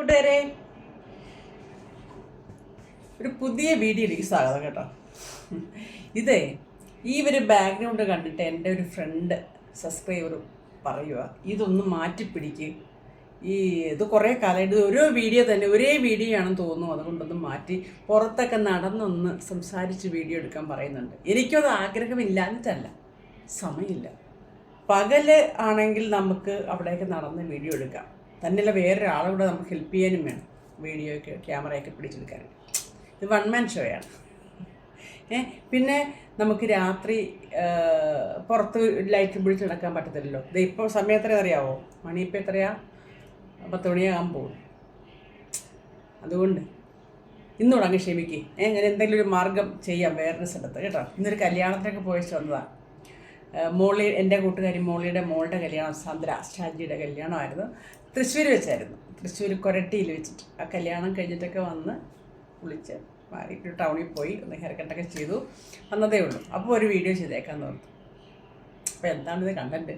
കൂട്ടുകാരെ ഒരു പുതിയ വീഡിയോയിലേക്ക് സ്വാഗതം കേട്ടോ. ഇതേ ഈ ഒരു ബാക്ക്ഗ്രൗണ്ട് കണ്ടിട്ട് എന്റെ ഒരു ഫ്രണ്ട് സബ്സ്ക്രൈബർ പറയുക ഇതൊന്ന് മാറ്റിപ്പിടിക്ക്. ഈ ഇത് കുറേ കാലമായിട്ട് ഓരോ വീഡിയോ തന്നെ ഒരേ വീഡിയോ ആണെന്ന് തോന്നുന്നു. അതുകൊണ്ടൊന്ന് മാറ്റി പുറത്തൊക്കെ നടന്നൊന്ന് സംസാരിച്ച് വീഡിയോ എടുക്കാൻ പറയുന്നുണ്ട്. എനിക്കത് ആഗ്രഹമില്ലാഞ്ഞിട്ടല്ല സമയമില്ല. പകൽ ആണെങ്കിൽ നമുക്ക് അവിടെയൊക്കെ നടന്ന് വീഡിയോ എടുക്കാം. തന്നെയല്ല വേറൊരാളെ കൂടെ നമുക്ക് ഹെൽപ്പ് ചെയ്യാനും വേണം. വീഡിയോയൊക്കെ ക്യാമറയൊക്കെ പിടിച്ചെടുക്കാൻ ഇത് വൺ മാൻ ഷോയാണ് പിന്നെ നമുക്ക് രാത്രി പുറത്ത് ലൈറ്റ് പിടിച്ച് നടക്കാൻ പറ്റത്തില്ലല്ലോ. ഇത് ഇപ്പോൾ സമയം എത്ര അറിയാവോ മണി ഇപ്പം എത്രയാ? പത്ത് പോകും അതുകൊണ്ട് ഇന്ന് ക്ഷമിക്ക്. ഏ ഞാൻ എന്തെങ്കിലും ഒരു മാർഗം ചെയ്യാം വേറൊരു സ്ഥലത്ത് കേട്ടോ? ഇന്നൊരു കല്യാണത്തിനൊക്കെ പോയിട്ട് വന്നതാണ് മോളി എന്റെ കൂട്ടുകാരി മോളിയുടെ മോളുടെ കല്യാണം സന്ദ്ര ഷാജിയുടെ കല്യാണമായിരുന്നു. തൃശ്ശൂർ വെച്ചായിരുന്നു. തൃശ്ശൂർ കൊരട്ടിയിൽ വെച്ചിട്ട്. ആ കല്യാണം കഴിഞ്ഞിട്ടൊക്കെ വന്ന് കുളിച്ച് മാറിയിട്ട് ടൗണിൽ പോയി ഒന്ന് ഹെയർ കട്ടൊക്കെ ചെയ്തു. വന്നതേ ഉള്ളൂ. അപ്പോൾ ഒരു വീഡിയോ ചെയ്തേക്കാന്ന് ഓർത്തു. അപ്പോൾ എന്താണ് ഇത് കണ്ടന്റ്?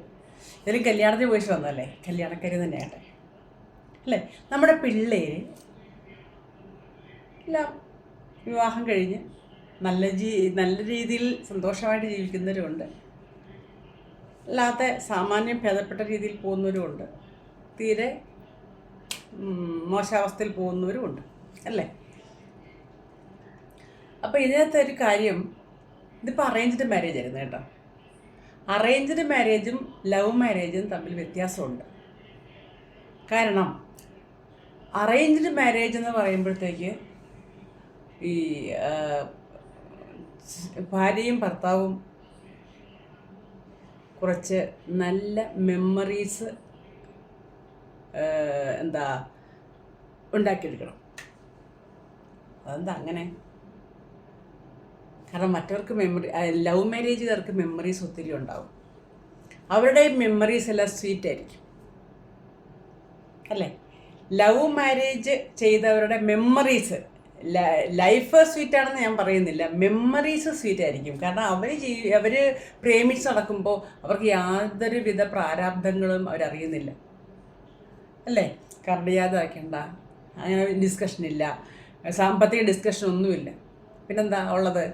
ഇതിലും കല്യാണത്തിന് പോയി വന്നതല്ലേ? കല്യാണക്കാരി തന്നെയാട്ടെ. അല്ലേ? നമ്മുടെ പിള്ളേര് എല്ലാം വിവാഹം കഴിഞ്ഞ് നല്ല ജീ നല്ല രീതിയിൽ സന്തോഷമായിട്ട് ജീവിക്കുന്നവരുമുണ്ട് അല്ലാത്ത സാമാന്യം ഭേദപ്പെട്ട രീതിയിൽ പോകുന്നവരുമുണ്ട്. തീരെ മോശാവസ്ഥയിൽ പോകുന്നവരും ഉണ്ട് അല്ലേ? അപ്പോൾ ഇതിനകത്ത് ഒരു കാര്യം ഇതിപ്പോൾ അറേഞ്ച്ഡ് മാരേജ് ആയിരുന്നു കേട്ടോ. അറേഞ്ച്ഡ് മാരേജും ലവ് മാരേജും തമ്മിൽ വ്യത്യാസമുണ്ട്. കാരണം അറേഞ്ച്ഡ് മാരേജ് എന്ന് പറയുമ്പോഴത്തേക്ക് ഈ ഭാര്യയും ഭർത്താവും കുറച്ച് നല്ല മെമ്മറീസ് എന്താ ഉണ്ടാക്കിയെടുക്കണം. അതെന്താ അങ്ങനെ? കാരണം മറ്റവർക്ക് മെമ്മറി ലവ് മാരേജുകാർക്ക് മെമ്മറീസ് ഒത്തിരി ഉണ്ടാവും. അവരുടെ മെമ്മറീസ് എല്ലാം സ്വീറ്റ് ആയിരിക്കും. അല്ലേ? ലവ് മാരേജ് ചെയ്തവരുടെ മെമ്മറീസ് ലൈഫ് സ്വീറ്റ് ആണെന്ന് ഞാൻ പറയുന്നില്ല. മെമ്മറീസ് സ്വീറ്റ് ആയിരിക്കും. കാരണം അവർ അവർ പ്രേമിച്ച് നടക്കുമ്പോൾ അവർക്ക് യാതൊരുവിധ പ്രാരാബ്ദങ്ങളും അവരറിയുന്നില്ല. അല്ലേ? കർഡിയാത അങ്ങനെ ഡിസ്കഷൻ ഇല്ല. സാമ്പത്തിക ഡിസ്കഷൻ ഒന്നുമില്ല. പിന്നെന്താ ഉള്ളത്?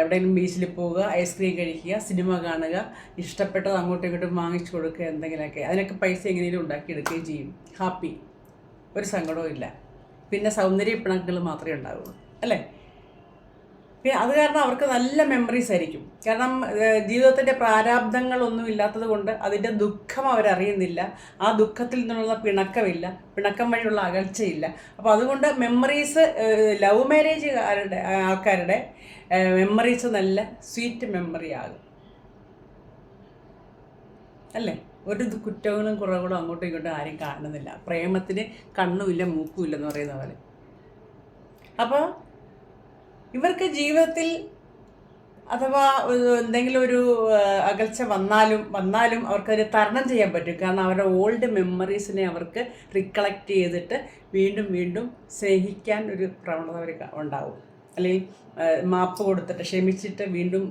എവിടെയെങ്കിലും ബീച്ചിൽ പോവുക ഐസ്ക്രീം കഴിക്കുക സിനിമ കാണുക ഇഷ്ടപ്പെട്ടത് അങ്ങോട്ടും ഇങ്ങോട്ടും വാങ്ങിച്ചു കൊടുക്കുക എന്തെങ്കിലുമൊക്കെ. അതിനൊക്കെ പൈസ എങ്ങനെയും ഉണ്ടാക്കിയെടുക്കുകയും ചെയ്യും. ഹാപ്പി ഒരു സങ്കടവും ഇല്ല പിന്നെ സൗന്ദര്യ പിണക്കുകൾ മാത്രമേ ഉണ്ടാവുള്ളൂ. അല്ലേ? പിന്നെ അത് കാരണം അവർക്ക് നല്ല മെമ്മറീസ് ആയിരിക്കും. കാരണം ജീവിതത്തിന്റെ പ്രാരാബ്ദങ്ങളൊന്നും ഇല്ലാത്തത് കൊണ്ട് അതിന്റെ ദുഃഖം അവരറിയുന്നില്ല. ആ ദുഃഖത്തിൽ നിന്നുള്ള പിണക്കമില്ല. പിണക്കം വഴിയുള്ള അകൽച്ചയില്ല. അപ്പോൾ അതുകൊണ്ട് മെമ്മറീസ് ലവ് മാരേജുകാരുടെ ആൾക്കാരുടെ മെമ്മറീസ് നല്ല സ്വീറ്റ് മെമ്മറി ആകും. അല്ലേ? ഒരു കുറ്റങ്ങളും കുറവുകളും അങ്ങോട്ടും ഇങ്ങോട്ടും ആരും കാണുന്നില്ല. പ്രേമത്തിന് കണ്ണുമില്ല മൂക്കുമില്ല എന്ന് പറയുന്ന പോലെ. അപ്പോൾ ഇവർക്ക് ജീവിതത്തിൽ അഥവാ എന്തെങ്കിലും ഒരു അകൽച്ച വന്നാലും വന്നാലും അവർക്കത് തരണം ചെയ്യാൻ പറ്റും. കാരണം അവരുടെ ഓൾഡ് മെമ്മറീസിനെ അവർക്ക് റിക്കളക്ട് ചെയ്തിട്ട് വീണ്ടും വീണ്ടും സ്നേഹിക്കാൻ ഒരു പ്രവണത അവർ ഉണ്ടാവും. അല്ലെങ്കിൽ മാപ്പ് കൊടുത്തിട്ട് ക്ഷമിച്ചിട്ട് വീണ്ടും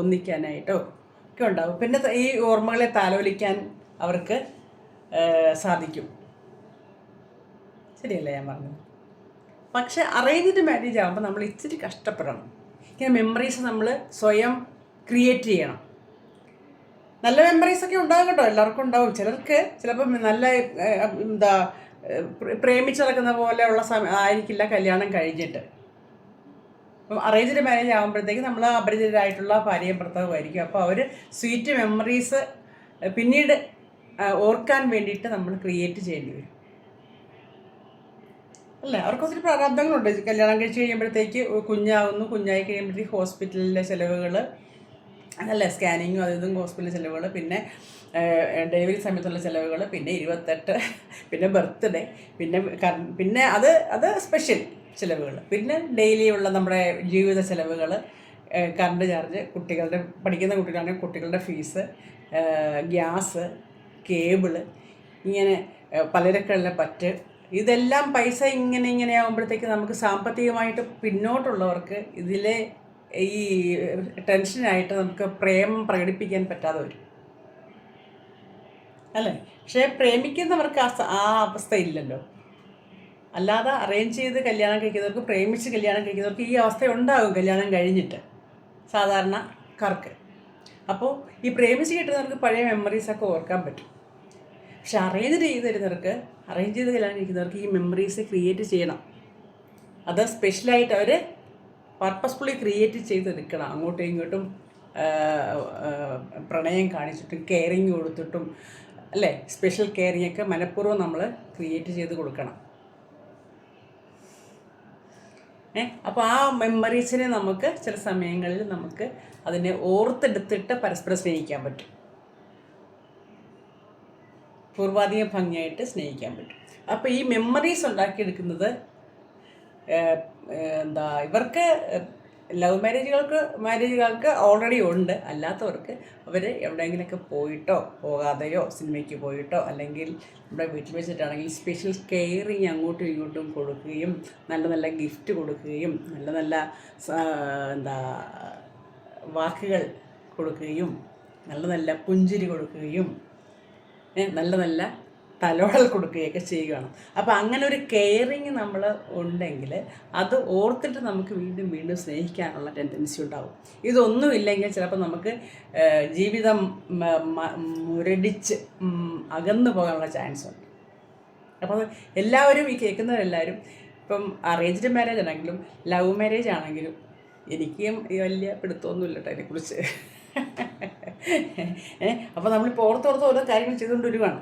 ഒന്നിക്കാനായിട്ടോ ഒക്കെ ഉണ്ടാവും. പിന്നെ ഈ ഓർമ്മകളെ താലോലിക്കാൻ അവർക്ക് സാധിക്കും. ശരിയല്ലേ ഞാൻ പറഞ്ഞത്? പക്ഷെ അറേഞ്ച്ഡ് മാരേജ് ആകുമ്പോൾ നമ്മൾ ഇച്ചിരി കഷ്ടപ്പെടണം. ഇങ്ങനെ മെമ്മറീസ് നമ്മൾ സ്വയം ക്രിയേറ്റ് ചെയ്യണം. നല്ല മെമ്മറീസ് ഒക്കെ ഉണ്ടാകും കേട്ടോ എല്ലാവർക്കും ഉണ്ടാവും. ചിലർക്ക് ചിലപ്പം നല്ല എന്താ പ്രേമിച്ച് നടക്കുന്ന പോലെയുള്ള സമയം ആയിരിക്കില്ല കല്യാണം കഴിഞ്ഞിട്ട്. അപ്പം അറേഞ്ച്ഡ് മാരേജ് ആകുമ്പോഴത്തേക്ക് നമ്മൾ അപരിചിതരായിട്ടുള്ള ഭാര്യയും ഭർത്താവുമായിരിക്കും അപ്പോൾ അവർ സ്വീറ്റ് മെമ്മറീസ് പിന്നീട് ഓർക്കാൻ വേണ്ടിയിട്ട് നമ്മൾ ക്രിയേറ്റ് ചെയ്യേണ്ടി വരും. അല്ല അവർക്ക് ഒത്തിരി പ്രാരാബ്ദങ്ങളുണ്ട്. കല്യാണം കഴിച്ച് കഴിയുമ്പോഴത്തേക്ക് കുഞ്ഞാവുന്നു. കുഞ്ഞായി കഴിയുമ്പോഴത്തേക്ക് ഹോസ്പിറ്റലിലെ ചിലവുകൾ അല്ല സ്കാനിങ്ങും അതും ഹോസ്പിറ്റലിലെ ചിലവുകൾ പിന്നെ ഡെലിവറി സമയത്തുള്ള ചിലവുകൾ പിന്നെ ഇരുപത്തെട്ട് പിന്നെ ബർത്ത്ഡേ പിന്നെ പിന്നെ അത് അത് സ്പെഷ്യൽ ചിലവുകൾ പിന്നെ ഡെയിലി ഉള്ള നമ്മുടെ ജീവിത ചിലവുകൾ കറണ്ട് ചാർജ് കുട്ടികളുടെ പഠിക്കുന്ന കുട്ടികളാണെങ്കിൽ കുട്ടികളുടെ ഫീസ് ഗ്യാസ് കേബിൾ ഇങ്ങനെ പലചരക്കുകളിലെ പറ്റ് ഇതെല്ലാം പൈസ ഇങ്ങനെ ഇങ്ങനെ ആകുമ്പോഴത്തേക്ക് നമുക്ക് സാമ്പത്തികമായിട്ട് പിന്നോട്ടുള്ളവർക്ക് ഇതിലെ ഈ ടെൻഷനായിട്ട് നമുക്ക് പ്രേമം പ്രകടിപ്പിക്കാൻ പറ്റാതെ വരും. അല്ലേ? പക്ഷേ പ്രേമിക്കുന്നവർക്ക് ആ ആ അവസ്ഥ ഇല്ലല്ലോ. അല്ലാതെ അറേഞ്ച് ചെയ്ത് കല്യാണം കഴിക്കുന്നവർക്ക് പ്രേമിച്ച് കല്യാണം കഴിക്കുന്നവർക്ക് ഈ അവസ്ഥ ഉണ്ടാകും കല്യാണം കഴിഞ്ഞിട്ട്. സാധാരണക്കാർക്ക്. അപ്പോൾ ഈ പ്രേമിച്ച് കിട്ടുന്നവർക്ക് പഴയ മെമ്മറീസൊക്കെ ഓർക്കാൻ പറ്റും. പക്ഷെ അറേഞ്ച് ചെയ്ത് തരുന്നവർക്ക് അറേഞ്ച് ചെയ്ത് തരാനിരിക്കുന്നവർക്ക് ഈ മെമ്മറീസ് ക്രിയേറ്റ് ചെയ്യണം. അത് സ്പെഷ്യലായിട്ട് അവർ പർപ്പസ്ഫുള്ളി ക്രിയേറ്റ് ചെയ്തെടുക്കണം അങ്ങോട്ടും ഇങ്ങോട്ടും പ്രണയം കാണിച്ചിട്ടും കെയറിങ് കൊടുത്തിട്ടും അല്ലേ? സ്പെഷ്യൽ കെയറിങ് ഒക്കെ മനഃപൂർവം നമ്മൾ ക്രിയേറ്റ് ചെയ്ത് കൊടുക്കണം. ഏ? അപ്പോൾ ആ മെമ്മറീസിനെ നമുക്ക് ചില സമയങ്ങളിൽ നമുക്ക് അതിനെ ഓർത്തെടുത്തിട്ട് പരസ്പരം സ്നേഹിക്കാൻ പറ്റും. പൂർവാധികം ഭംഗിയായിട്ട് സ്നേഹിക്കാൻ പറ്റും. അപ്പോൾ ഈ മെമ്മറീസ് ഉണ്ടാക്കിയെടുക്കുന്നത് എന്താ ഇവർക്ക് ലവ് മാരേജുകൾക്ക് മാരേജുകൾക്ക് ഓൾറെഡി ഉണ്ട്. അല്ലാത്തവർക്ക് അവർ എവിടെയെങ്കിലുമൊക്കെ പോയിട്ടോ പോകാതെയോ സിനിമയ്ക്ക് പോയിട്ടോ അല്ലെങ്കിൽ നമ്മുടെ വീട്ടിൽ വെച്ചിട്ടാണെങ്കിൽ സ്പെഷ്യൽ കെയറിങ് അങ്ങോട്ടും ഇങ്ങോട്ടും കൊടുക്കുകയും നല്ല നല്ല ഗിഫ്റ്റ് കൊടുക്കുകയും നല്ല നല്ല എന്താ വാക്കുകൾ കൊടുക്കുകയും നല്ല നല്ല പുഞ്ചിരി കൊടുക്കുകയും നല്ല നല്ല തലോടൽ കൊടുക്കുകയൊക്കെ ചെയ്യുകയാണ്. അപ്പോൾ അങ്ങനെ ഒരു കെയറിങ് നമ്മൾ ഉണ്ടെങ്കിൽ അത് ഓർത്തിട്ട് നമുക്ക് വീണ്ടും വീണ്ടും സ്നേഹിക്കാനുള്ള ടെൻഡൻസി ഉണ്ടാവും. ഇതൊന്നുമില്ലെങ്കിൽ ചിലപ്പോൾ നമുക്ക് ജീവിതം മുരടിച്ച് അകന്നു പോകാനുള്ള ചാൻസ് ഉണ്ട്. അപ്പോൾ എല്ലാവരും ഈ കേൾക്കുന്നവരെല്ലാവരും ഇപ്പം അറേഞ്ച്ഡ് മാരേജ് ആണെങ്കിലും ലവ് മാരേജ് ആണെങ്കിലും എനിക്കും വലിയ പിടുത്തമൊന്നുമില്ല കേട്ടോ അതിനെക്കുറിച്ച്. അപ്പോൾ നമ്മൾ നമ്മളിപ്പോൾ ഓർത്തോർത്ത് ഓരോ കാര്യങ്ങൾ ചെയ്തുകൊണ്ട് വരുവാണ്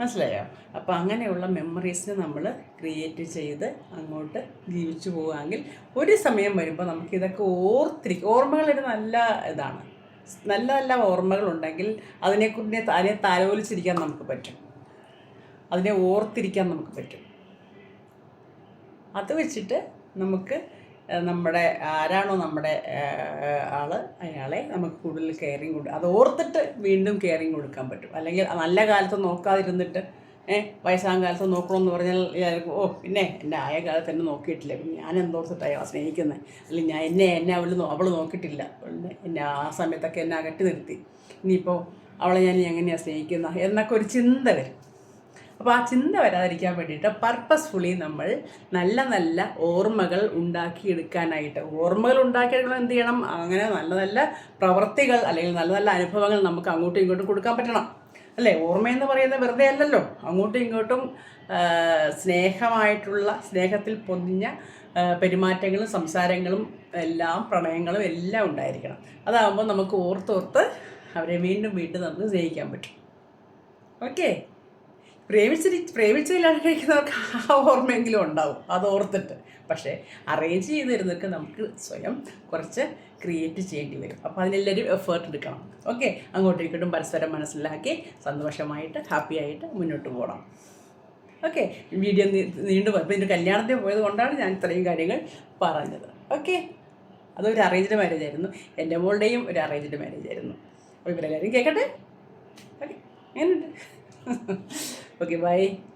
മനസ്സിലായോ? അപ്പോൾ അങ്ങനെയുള്ള മെമ്മറീസിനെ നമ്മൾ ക്രിയേറ്റ് ചെയ്ത് അങ്ങോട്ട് ജീവിച്ചു പോവുകയാണെങ്കിൽ ഒരു സമയം വരുമ്പോൾ നമുക്കിതൊക്കെ ഓർത്തിരിക്കും. ഓർമ്മകളൊരു നല്ല ഇതാണ്. നല്ല നല്ല ഓർമ്മകളുണ്ടെങ്കിൽ അതിനെക്കുറിച്ച് അതിനെ തലോലിച്ചിരിക്കാൻ നമുക്ക് പറ്റും. അതിനെ ഓർത്തിരിക്കാൻ നമുക്ക് പറ്റും. അത് വെച്ചിട്ട് നമുക്ക് നമ്മുടെ ആരാണോ നമ്മുടെ ആൾ അയാളെ നമുക്ക് കൂടുതൽ കെയറിങ് കൊടുക്കും അത് ഓർത്തിട്ട് വീണ്ടും കെയറിങ് കൊടുക്കാൻ പറ്റും. അല്ലെങ്കിൽ നല്ല കാലത്ത് നോക്കാതിരുന്നിട്ട് ഏഹ് വയസ്സാം കാലത്ത് നോക്കണമെന്ന് പറഞ്ഞാൽ ഓ പിന്നെ എന്റെ ആയ കാലത്ത് എന്നെ നോക്കിയിട്ടില്ല. പിന്നെ ഞാൻ എന്തോർത്തിട്ട് അയാളെ സ്നേഹിക്കുന്നത് അല്ലെങ്കിൽ ഞാൻ എന്നെ എന്നെ അവൾ അവൾ നോക്കിയിട്ടില്ല. എന്നെ ആ സമയത്തൊക്കെ എന്നെ അകറ്റി നിർത്തി. ഇനിയിപ്പോൾ അവളെ ഞാൻ എങ്ങനെയാണ് സ്നേഹിക്കുന്നത് എന്നൊക്കെ ഒരു ചിന്ത വരും. അപ്പോൾ ആ ചിന്ത വരാതിരിക്കാൻ വേണ്ടിയിട്ട് പർപ്പസ്ഫുള്ളി നമ്മൾ നല്ല നല്ല ഓർമ്മകൾ ഉണ്ടാക്കിയെടുക്കാനായിട്ട് ഓർമ്മകൾ ഉണ്ടാക്കിയെടുക്കണം എന്ത് ചെയ്യണം? അങ്ങനെ നല്ല നല്ല പ്രവർത്തികൾ അല്ലെങ്കിൽ നല്ല നല്ല അനുഭവങ്ങൾ നമുക്ക് അങ്ങോട്ടും ഇങ്ങോട്ടും കൊടുക്കാൻ പറ്റണം. അല്ലേ? ഓർമ്മയെന്ന് പറയുന്നത് വെറുതെ അല്ലല്ലോ. അങ്ങോട്ടും ഇങ്ങോട്ടും സ്നേഹമായിട്ടുള്ള സ്നേഹത്തിൽ പൊതിഞ്ഞ പെരുമാറ്റങ്ങളും സംസാരങ്ങളും എല്ലാം പ്രണയങ്ങളും എല്ലാം ഉണ്ടായിരിക്കണം. അതാകുമ്പോൾ നമുക്ക് ഓർത്തോർത്ത് അവരെ വീണ്ടും വീണ്ടും നമുക്ക് സ്നേഹിക്കാൻ പറ്റും. ഓക്കേ? പ്രേമിച്ചിരി പ്രേമിച്ച കല്യാണം കഴിക്കുന്നവർക്ക് ആ ഓർമ്മയെങ്കിലും ഉണ്ടാവും. അത് ഓർത്തിട്ട്. പക്ഷേ അറേഞ്ച് ചെയ്ത് തരുന്നവർക്ക് നമുക്ക് സ്വയം കുറച്ച് ക്രിയേറ്റ് ചെയ്യേണ്ടി വരും. അപ്പോൾ അതിനെല്ലാവരും എഫേർട്ട് എടുക്കണം. ഓക്കെ അങ്ങോട്ടും ഇങ്ങോട്ടും പരസ്പരം മനസ്സിലാക്കി സന്തോഷമായിട്ട് ഹാപ്പി ആയിട്ട് മുന്നോട്ട് പോകണം. ഓക്കെ വീഡിയോ നീണ്ടു പോയി. അപ്പോൾ ഇതിന്റെ കല്യാണത്തിന് പോയത് കൊണ്ടാണ് ഞാൻ ഇത്രയും കാര്യങ്ങൾ പറഞ്ഞത്. ഓക്കെ അതൊരു അറേഞ്ച്ഡ് മാരേജ് ആയിരുന്നു. എന്റെ മോളുടെയും ഒരു അറേഞ്ച്ഡ് മാരേജ് ആയിരുന്നു. അപ്പോൾ ഇവരെല്ലാവരും കേൾക്കട്ടെ ഓക്കെ Oke, okay, bye.